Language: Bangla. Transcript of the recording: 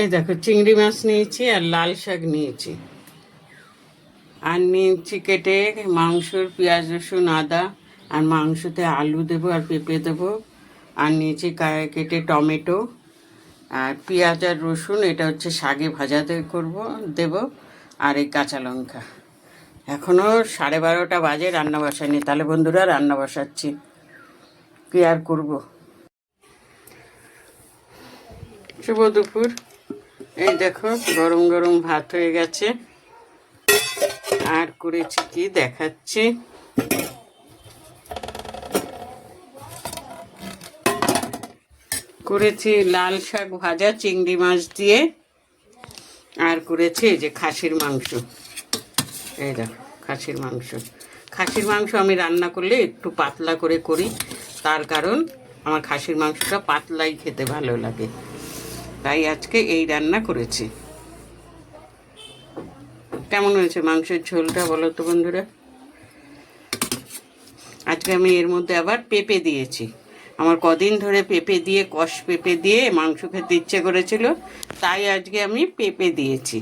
এই দেখো, চিংড়ি মাছ নিয়েছি আর লাল শাক নিয়েছি। আর নিয়েছি কেটে মাংসর পেঁয়াজ, রসুন, আদা, আর মাংসতে আলু দেবো আর পেঁপে দেবো। আর নিয়েছি কেটে টমেটো, আর পেঁয়াজ আর রসুন, এটা হচ্ছে শাকে ভাজাতে করব, দেব, আর এই কাঁচা লঙ্কা। এখনও সাড়ে বারোটা বাজে, রান্না বসাইনি। তাহলে বন্ধুরা, রান্না বসাচ্ছি। কি আর করব? শুভ দুপুর। এই দেখো, গরম গরম ভাত হয়ে গেছে। আর করেছি কি দেখাচ্ছি। করেছি লাল শাক ভাজা, চিংড়ি মাছ দিয়ে। আর করেছি যে খাসির মাংস। এই দেখো, খাসির মাংস। খাসির মাংস আমি রান্না করলে একটু পাতলা করে করি। তার কারণ আমার খাসির মাংসটা পাতলাই খেতে ভালো লাগে। তাই আজকে এই রান্না করেছি। কেমন হয়েছে মাংসের ঝোলটা বলো তো বন্ধুরা? আজকে আমি এর মধ্যে আবার পেঁপে দিয়েছি। আমার কদিন ধরে পেঁপে দিয়ে কষ পেঁপে দিয়ে মাংস খেতে ইচ্ছে করেছিল, তাই আজকে আমি পেঁপে দিয়েছি।